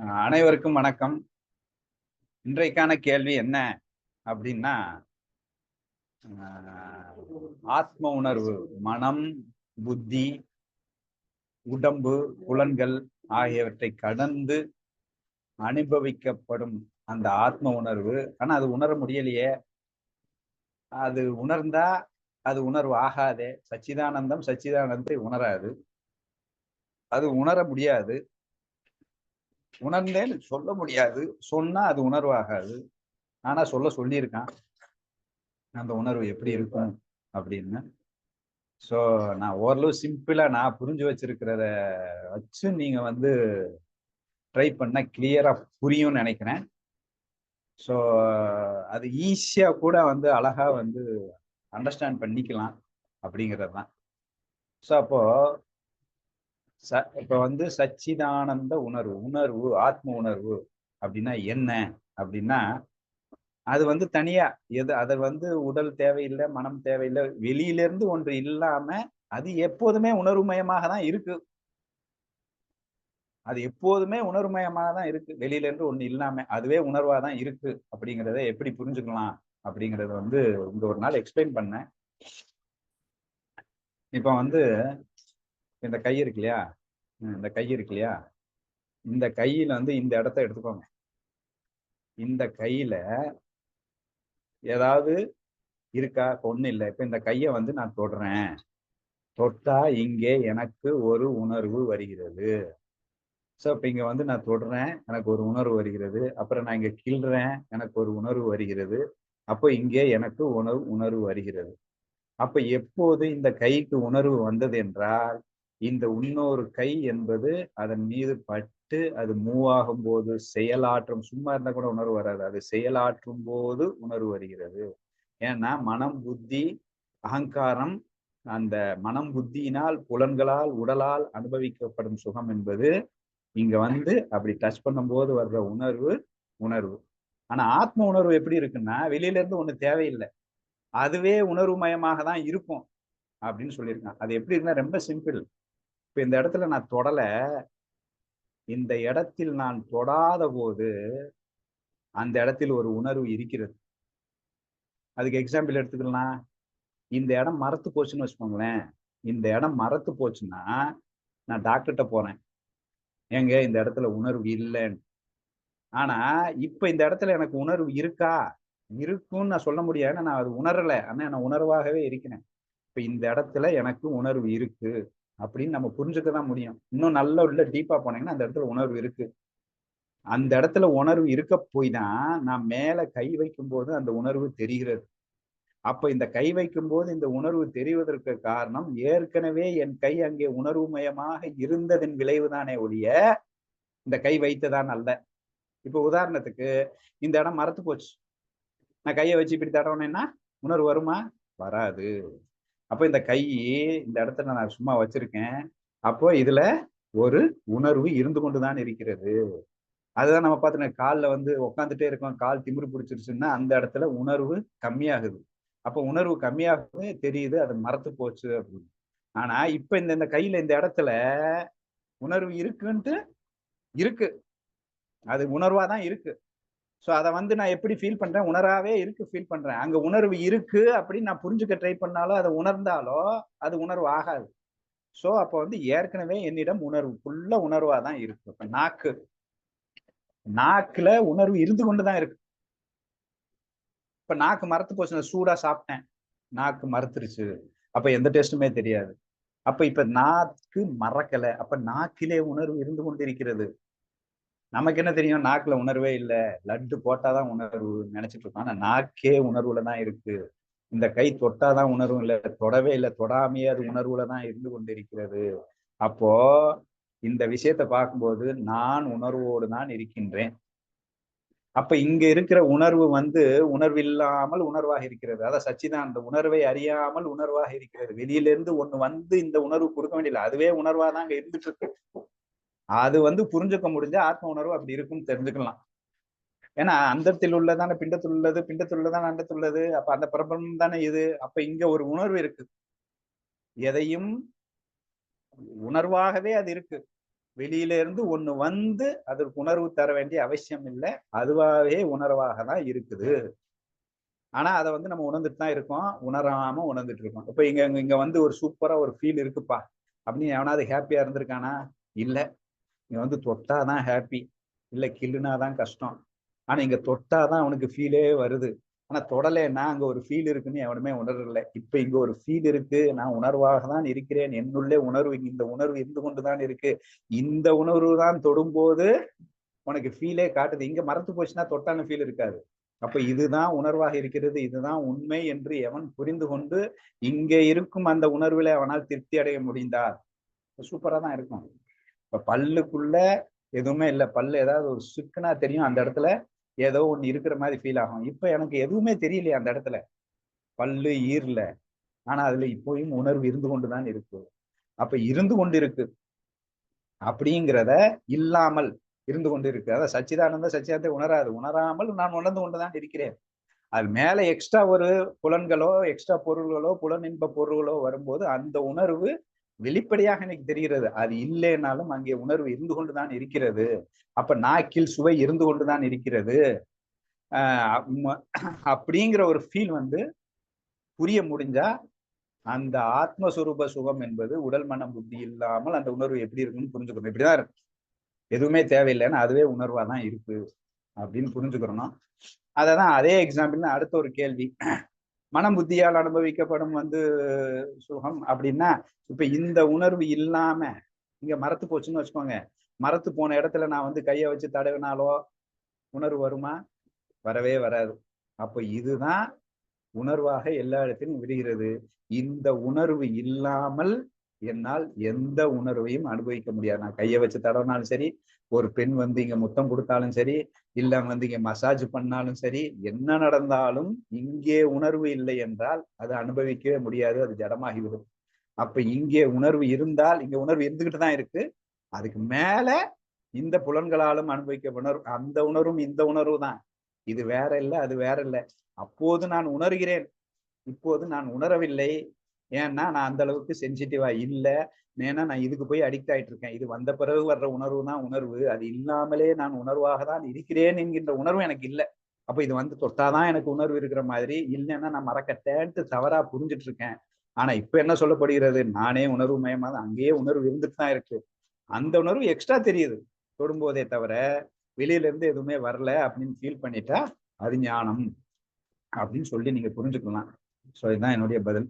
அனைவருக்கும் வணக்கம். இன்றைக்கான கேள்வி என்ன அப்படின்னா ஆஹ், ஆத்ம உணர்வு மனம் புத்தி உடம்பு புலன்கள் ஆகியவற்றை கடந்து அனுபவிக்கப்படும் அந்த ஆத்ம உணர்வு. ஆனா அது உணர முடியலையே. அது உணர்ந்தா அது உணர்வு ஆகாதே. சச்சிதானந்தம் சச்சிதானந்தத்தை உணராது. அது உணர முடியாது. உணர்ந்தேன்னு சொல்ல முடியாது. சொன்னா அது உணர்வாகாது. ஆனா சொல்ல சொல்லியிருக்கான். அந்த உணர்வு எப்படி இருக்கும் அப்படின்னு. ஸோ நான் ஓரளவு சிம்பிளா நான் புரிஞ்சு வச்சிருக்கிறத வச்சு நீங்க வந்து ட்ரை பண்ண கிளியரா புரியும்னு நினைக்கிறேன். ஸோ அது ஈஸியா கூட வந்து அழகா வந்து அண்டர்ஸ்டாண்ட் பண்ணிக்கலாம் அப்படிங்கிறது தான் ஸோ அப்போ ச இப்ப வந்து சச்சிதானந்த உணர்வு உணர்வு ஆத்ம உணர்வு அப்படின்னா என்ன? அப்படின்னா அது வந்து தனியா எது அது வந்து உடல் தேவையில்லை மனம் தேவையில்லை வெளியில இருந்து ஒன்று இல்லாம அது எப்போதுமே உணர்வுமயமாக தான் இருக்கு. அது எப்போதுமே உணர்வுமயமாக தான் இருக்கு. வெளியில இருந்து ஒண்ணு இல்லாம அதுவே உணர்வா தான் இருக்கு. அப்படிங்கிறத எப்படி புரிஞ்சுக்கலாம்? அப்படிங்கறத வந்து இந்த ஒரு நாள் எக்ஸ்பிளைன் பண்ணேன். இப்ப வந்து இந்த கை இருக்கு இல்லையா? இந்த கை இருக்கு இல்லையா இந்த கையில வந்து இந்த இடத்த எடுத்துக்கோங்க. இந்த கையில ஏதாவது இருக்கா? ஒண்ணு இல்லை. இப்ப இந்த கையை வந்து நான் தொடுறேன். தொட்டா இங்கே எனக்கு ஒரு உணர்வு வருகிறது. ஸோ இப்போ இங்க வந்து நான் தொடுறேன் எனக்கு ஒரு உணர்வு வருகிறது. அப்புறம் நான் இங்க கிள்றேன் எனக்கு ஒரு உணர்வு வருகிறது. அப்போ இங்கே எனக்கு உணர்வு உணர்வு வருகிறது. அப்ப எப்போது இந்த கைக்கு உணர்வு வந்தது என்றால் இந்த இன்னொரு கை என்பது அதன் மீது பட்டு அது மூவ் ஆகும் போது செயலாற்றும் சும்மா இருந்தா கூட உணர்வு வராது. அது செயலாற்றும் போது உணர்வு வருகிறது. ஏன்னா மனம் புத்தி அகங்காரம் அந்த மனம் புத்தியினால் புலன்களால் உடலால் அனுபவிக்கப்படும் சுகம் என்பது இங்க வந்து அப்படி டச் பண்ணும்போது வர்ற உணர்வு உணர்வு. ஆனா ஆத்ம உணர்வு எப்படி இருக்குன்னா வெளியில இருந்து ஒண்ணு தேவையில்லை. அதுவே உணர்வு மயமாக தான் இருக்கும் அப்படின்னு சொல்லியிருக்கான் அது எப்படி இருக்குன்னா ரொம்ப சிம்பிள் இப்ப இந்த இடத்துல நான் தொடல. இந்த இடத்தில் நான் தொடாத போது அந்த இடத்தில் ஒரு உணர்வு இருக்கிறது. அதுக்கு எக்ஸாம்பிள் எடுத்துக்கலாம் இந்த இடம் மரத்து போச்சுன்னு வச்சுக்கோங்களேன். இந்த இடம் மரத்து போச்சுன்னா நான் டாக்டர்கிட்ட போறேன். ஏங்க இந்த இடத்துல உணர்வு இல்லைன்னு. ஆனா இப்ப இந்த இடத்துல எனக்கு உணர்வு இருக்கா? இருக்கும்னு நான் சொல்ல முடியாது. நான் அது உணரலை. ஆனா நான் உணர்வாகவே இருக்கிறேன். இப்ப இந்த இடத்துல எனக்கு உணர்வு இருக்கு. அப்படின்னு நம்ம புரிஞ்சுக்க தான் முடியும். இன்னும் நல்ல உள்ள டீப்பா போனீங்கன்னா அந்த இடத்துல உணர்வு இருக்கு. அந்த இடத்துல உணர்வு இருக்க போய் தான் நான் மேல கை வைக்கும் போது அந்த உணர்வு தெரிகிறது. அப்ப இந்த கை வைக்கும் போது இந்த உணர்வு தெரிவதற்கு காரணம் ஏற்கனவே என் கை அங்கே உணர்வுமயமாக இருந்ததன் விளைவுதானே ஒழிய இந்த கை வைத்ததான் அல்ல. இப்ப உதாரணத்துக்கு இந்த இடம் மறத்து போச்சு. நான் கையை வச்சு இப்படி தடவுனேன்னா உணர்வு வருமா? வராது. அப்போ இந்த கை இந்த இடத்துல நான் சும்மா வச்சிருக்கேன். அப்போ இதுல ஒரு உணர்வு இருந்து கொண்டுதான் இருக்கிறது. அதுதான் நம்ம பார்த்தோம் காலில் வந்து உட்காந்துட்டே இருக்கோம். கால் திமிரு பிடிச்சிருச்சுன்னா அந்த இடத்துல உணர்வு கம்மியாகுது. அப்போ உணர்வு கம்மியாகுது தெரியுது அது மறத்து போச்சு அப்படின்னு. ஆனா இப்ப இந்த இந்த கையில இந்த இடத்துல உணர்வு இருக்குன்ட்டு இருக்கு. அது உணர்வா தான் இருக்கு. ஸோ அதை வந்து நான் எப்படி ஃபீல் பண்றேன்? உணராவே இருக்கு ஃபீல் பண்றேன். அங்க உணர்வு இருக்கு அப்படின்னு நான் புரிஞ்சுக்க ட்ரை பண்ணாலோ அதை உணர்ந்தாலோ அது உணர்வு ஆகாது. ஸோ அப்போ வந்து ஏற்கனவே என்னிடம் உணர்வு ஃபுல்லா உணர்வாக தான் இருக்கு. இப்ப நாக்கு. நாக்குல உணர்வு இருந்து கொண்டு தான் இருக்கு. இப்ப நாக்கு மரத்து போச்சு நான் சூடா சாப்பிட்டேன். நாக்கு மறுத்துருச்சு. அப்போ எந்த டேஸ்ட்டுமே தெரியாது. அப்ப இப்ப நாக்கு மறக்கல. அப்ப நாக்கிலே உணர்வு இருந்து கொண்டிருக்கிறது நமக்கு என்ன தெரியும்? நாக்குல உணர்வே இல்லை. லட்டு போட்டாதான் உணர்வு நினைச்சிட்டு இருக்கோம் ஆனா நாக்கே உணர்வுல தான் இருக்கு. இந்த கை தொட்டாதான் உணர்வு இல்லை. தொடவே இல்லை. தொடாமையே அது உணர்வுல தான் இருந்து கொண்டிருக்கிறது. அப்போ இந்த விஷயத்த பார்க்கும்போது நான் உணர்வோடு தான் இருக்கின்றேன். அப்ப இங்க இருக்கிற உணர்வு வந்து உணர்வு இல்லாமல் உணர்வாக இருக்கிறது. அதான் சச்சிதான் அந்த உணர்வை அறியாமல் உணர்வாக இருக்கிறது. வெளியில இருந்து ஒண்ணு வந்து இந்த உணர்வு கொடுக்க வேண்டியது அதுவே உணர்வா தான் அங்க இருந்துட்டு இருக்கு. அது வந்து புரிஞ்சுக்க முடிஞ்ச ஆத்ம உணர்வு அப்படி இருக்கும்னு தெரிஞ்சுக்கலாம். ஏன்னா அந்தத்தில் உள்ளதான பிண்டத்தில் உள்ளது பிண்டத்தில் உள்ளதான அண்டத்தில் உள்ளது அப்ப அந்த பிரபலம் தானே இது அப்ப இங்க ஒரு உணர்வு இருக்கு. எதையும் உணர்வாகவே அது இருக்கு. வெளியில இருந்து ஒண்ணு வந்து அதற்கு உணர்வு தர வேண்டிய அவசியம் இல்லை. அதுவாகவே உணர்வாக தான் இருக்குது. ஆனா அதை வந்து நம்ம உணர்ந்துட்டு தான் இருக்கோம். உணராம உணர்ந்துட்டு இருக்கோம். இப்ப இங்க இங்க வந்து ஒரு சூப்பரா ஒரு ஃபீல் இருக்குப்பா. அப்படின்னு எவனாவது ஹாப்பியா இருந்திருக்கானா? இல்லை. இங்கே வந்து தொட்டாதான் ஹாப்பி இல்லை கில்லுனாதான் கஷ்டம். ஆனால் இங்கே தொட்டாதான் அவனுக்கு ஃபீலே வருது. ஆனால் தொடலைன்னா அங்கே ஒரு ஃபீல் இருக்குன்னு எவனுமே உணரல. இப்போ இங்கே ஒரு ஃபீல் இருக்கு. நான் உணர்வாக தான் இருக்கிறேன். என்னுள்ளே உணர்வு இந்த உணர்வு இருந்து கொண்டுதான் இருக்கு. இந்த உணர்வு தான் தொடும்போது உனக்கு ஃபீலே காட்டுது. இங்கே மறந்து போச்சுன்னா தொட்டான ஃபீல் இருக்காது. அப்ப இதுதான் உணர்வாக இருக்கிறது. இதுதான் உண்மை என்று எவன் புரிந்து கொண்டு இங்கே இருக்கும் அந்த உணர்வில் அவனால் திருப்தி அடைய முடிந்தார் சூப்பரா தான் இருக்கும். இப்ப பல்லுக்குள்ள எதுவுமே இல்லை. பல்லு ஏதாவது ஒரு சுக்குனா தெரியும். அந்த இடத்துல ஏதோ ஒண்ணு இருக்கிற மாதிரி ஃபீல் ஆகும். இப்ப எனக்கு எதுவுமே தெரியலையே அந்த இடத்துல. பல்லு ஈரல. ஆனா அதுல இப்போயும் உணர்வு இருந்து கொண்டுதான் இருக்கு. அப்ப இருந்து கொண்டு இருக்கு அப்படிங்கிறத இல்லாமல் இருந்து கொண்டு இருக்கு அதான் சச்சிதானந்த சச்சிதானத்தை உணராது. உணராமல் நான் உணர்ந்து கொண்டுதான் இருக்கிறேன். அது மேல எக்ஸ்ட்ரா ஒரு புலன்களோ எக்ஸ்ட்ரா பொருள்களோ புலன் இன்ப பொருள்களோ வரும்போது அந்த உணர்வு வெளிப்படையாக எனக்கு தெரிகிறது அது இல்லைனாலும் அங்கே உணர்வு இருந்து கொண்டுதான் இருக்கிறது. அப்ப நாக்கில் சுவை இருந்து கொண்டுதான் இருக்கிறது. அப்படிங்கிற ஒரு ஃபீல் வந்து புரிய முடிஞ்சா அந்த ஆத்மஸ்வரூப சுகம் என்பது உடல் மனம் புத்தி இல்லாமல் அந்த உணர்வு எப்படி இருக்குன்னு புரிஞ்சுக்கணும். இப்படிதான் இருக்கு. எதுவுமே தேவையில்லைன்னு அதுவே உணர்வா தான் இருக்கு அப்படின்னு புரிஞ்சுக்கிறணும் அததான் அதே எக்ஸாம்பிள் அடுத்த ஒரு கேள்வி. மனம் புத்தியால் அனுபவிக்கப்படும் வந்து சுகம் அப்படின்னா இப்ப இந்த உணர்வு இல்லாம இங்க மரத்து போச்சுன்னு வச்சுக்கோங்க. மரத்து போன இடத்துல நான் வந்து கையை வச்சு தடவினாலோ உணர்வு வருமா? வரவே வராது. அப்போ இதுதான் உணர்வாக எல்லா இடத்திலும் விடுகிறது. இந்த உணர்வு இல்லாமல் என்னால் எந்த உணர்வையும் அனுபவிக்க முடியாது. நான் கையை வச்சு தடவினாலும் சரி ஒரு பெண் வந்து இங்க முத்தம் கொடுத்தாலும் சரி இல்ல வந்து இங்க மசாஜ் பண்ணாலும் சரி என்ன நடந்தாலும் இங்கே உணர்வு இல்லை என்றால் அது அனுபவிக்கவே முடியாது அது ஜடமாகிவிடும் அப்ப இங்கே உணர்வு இருந்தால் இங்க உணர்வு இருந்துகிட்டு தான் இருக்கு. அதுக்கு மேல இந்த புலன்களாலும் அனுபவிக்க உணர்வு அந்த உணர்வும் இந்த உணர்வு தான். இது வேற இல்லை அது வேற இல்லை. அப்போது நான் உணர்கிறேன். இப்போது நான் உணரவில்லை. ஏன்னா நான் அந்த அளவுக்கு சென்சிட்டிவா இல்லை. ஏன்னா நான் இதுக்கு போய் அடிக்ட் ஆயிட்டு இருக்கேன் இது வந்த பிறகு வர்ற உணர்வு தான் உணர்வு. அது இல்லாமலே நான் உணர்வாக தான் இருக்கிறேன் என்கின்ற உணர்வு எனக்கு இல்லை. அப்ப இது வந்து தொட்டாதான் எனக்கு உணர்வு இருக்கிற மாதிரி. இல்லைன்னா நான் மறக்கட்டேன்ட்டு தவறா புரிஞ்சிட்டு இருக்கேன் ஆனா இப்ப என்ன சொல்லப்படுகிறது? நானே உணர்வு மயமா தான் அங்கேயே உணர்வு இருந்துட்டு தான் இருக்கு. அந்த உணர்வு எக்ஸ்ட்ரா தெரியுது. தொடும்போதே தவிர வெளியில இருந்து எதுவுமே வரல அப்படின்னு ஃபீல் பண்ணிட்டா அது ஞானம். அப்படின்னு சொல்லி நீங்க புரிஞ்சுக்கலாம். ஸோ இதுதான் என்னுடைய பதில்.